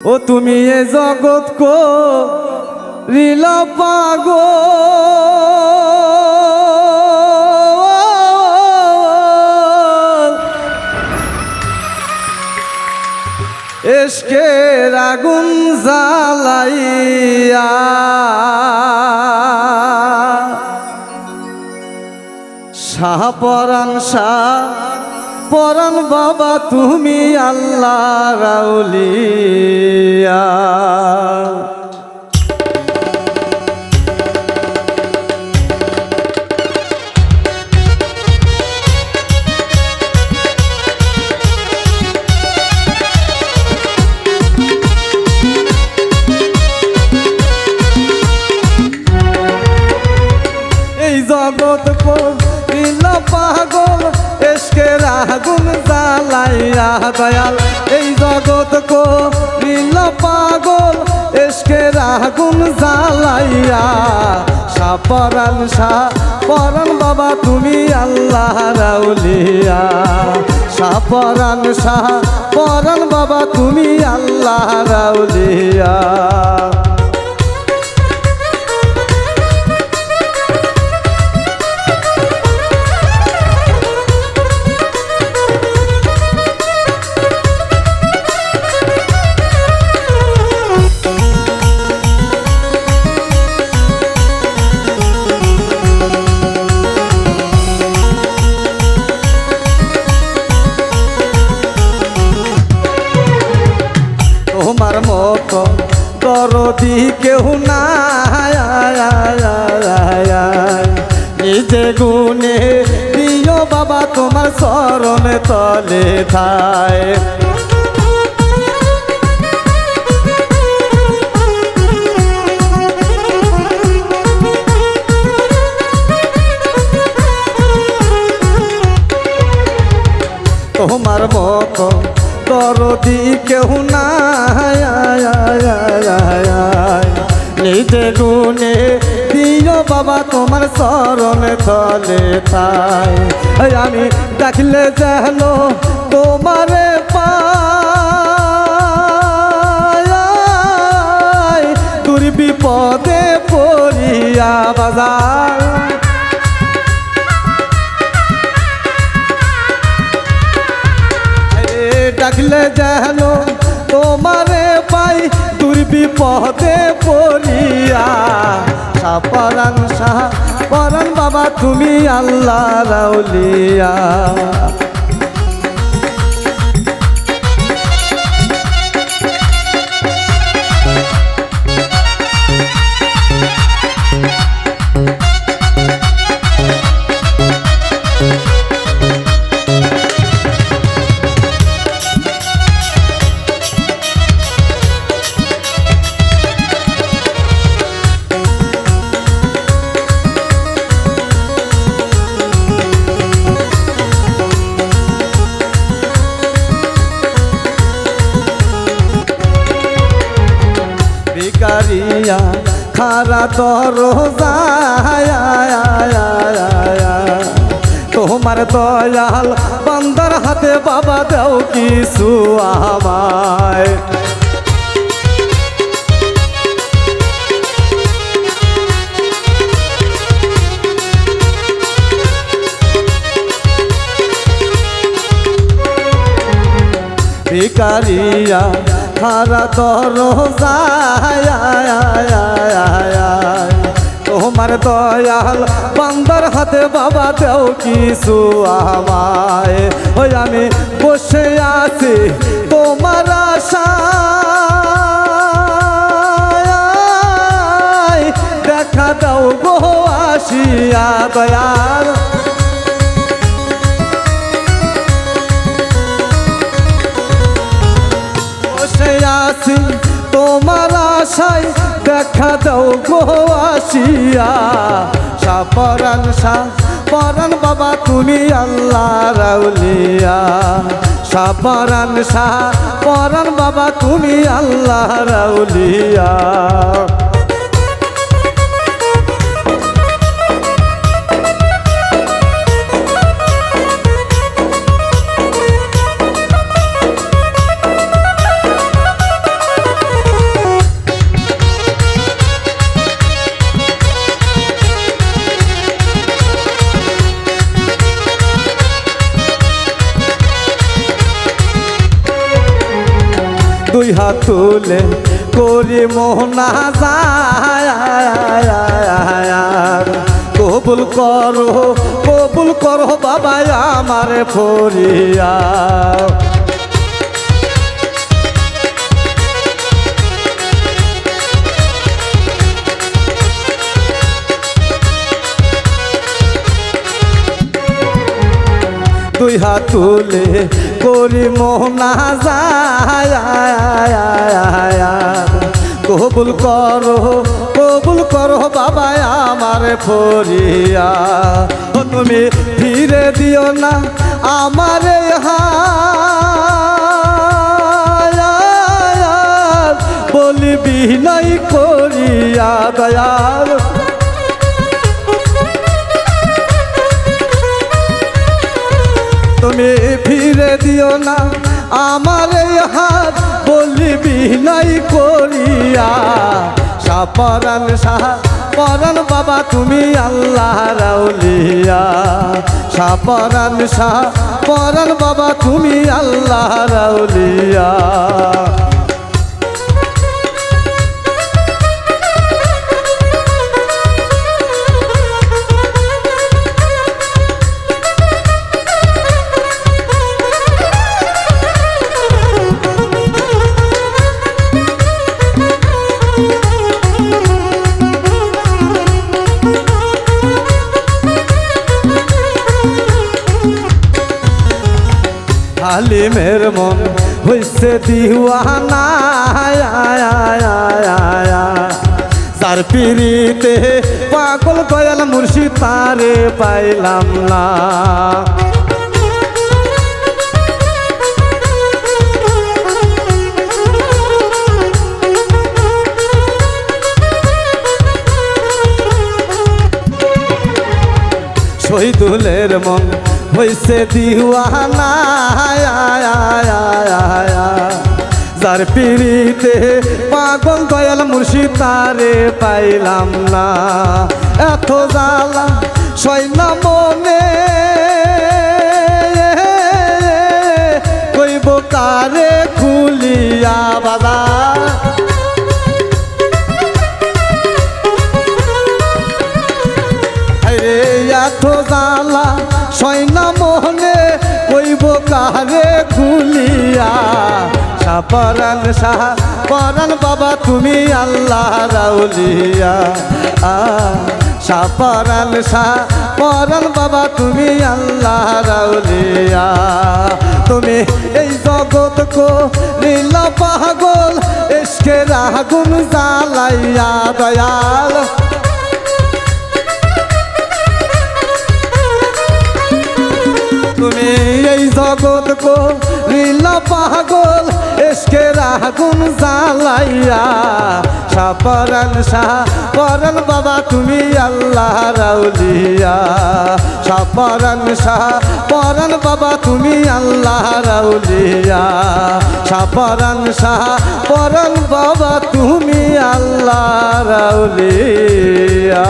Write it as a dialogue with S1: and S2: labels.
S1: ও তুমি এ জগৎ কো রিলা পাগো। এসকের আগুন জ্বালাইয়া। শাহ পরাণ পরাণ বাবা তুমি আল্লাহ রাউলিয়া জ্বালাইয়া দয়াল, এই জগৎ করিল পাগল, এসকের আগুন জ্বালাইয়া সাপরান শাহ পরান বাবা, তুমি আল্লাহ রাউলিয়া সাপরান শাহ পরান বাবা, তুমি আল্লাহ রাউলিয়া দরদি কেউ নাই, নিজে গুনে দিও বাবা তোমার চরণে তলে থায় তোমার মতো দরদি কেউ নাই। নিজে গুনে দিও বাবা, তোমার চরণ তলে তাই। আমি ডাকলে যেন তোমারে পাই। তোর বিপদে পড়িয়া বাজার। ডাকলে যেন বিপদে পড়িয়া সাপরান সাহা পরান বাবা তুমি আল্লাহ রাউলিয়া। খারা তর তোমার দয়াল বান্দার হাতে বাবা দাও কিছু আমায়। ভিকারিয়া খারা তর তোমার দয়াল বান্দার হাতে বাবা দেও কিছু আমায়। ওই আমি বসে আছি তোমার আশা দেখা দাও গো আসিয়া দয়াল। আশায় দেখা দাও গো সাপরান সা পরান বাবা তুমি আল্লাহ রাউলিয়া। সাপরান সা পরান বাবা তুমি আল্লাহ রাউলিয়া। দুই হাত তুলে করি মোহনা কবুল করো কবুল করো বাবা আমার ফরিয়া। দুই হাত তুলে করি মোহনা যায় কবুল করো কবুল করো বাবা আমার ফরিয়া। তুমি ফিরে দিও না আমার বলি বিনয় করিয়া দয়াল। তুমি ফিরে দিও না, আমার হাত বলিবি নাই করিয়া। সাপরান সাহ পরান বাবা, তুমি আল্লাহ রাউলিয়া সাপরান সাহ পরান বাবা, তুমি আল্লাহ রাউলিয়া হালিমের মন হইছে দিওয়ানা তার পিড়িতে পাগল গয়াল মুর্শিদ তারে পাইলাম না। শহীদুলের মন হইছে দিওয়ানা যার পিড়িতে পাগল দয়াল মুর্শিদ তারে পাইলাম না। এত জ্বালা সৈন্য মনে। কইব কারে খুলিয়া রে এত জ্বালা কারে খুলিয়া সাপরান সাহ পরান বাবা তুমি আল্লাহ রাউলিয়া। আ সাপরান শাহ পরান বাবা তুমি আল্লাহ রাউলিয়া। তুমি এই জগৎ কো লীলা পাগল, এসকে রাগুন জ্বালাইয়া দয়াল। তুমি জগৎ কো লীলা পাগল, এসকে রাগুন জ্বালাইয়া। সাপরান শাহ পরান বাবা তুমি আল্লাহ রাউলিয়া। সাপরান শাহ পরান বাবা তুমি আল্লাহ রাউলিয়া। সাপরান শাহ পরান বাবা তুমি আল্লাহ রাউলিয়া।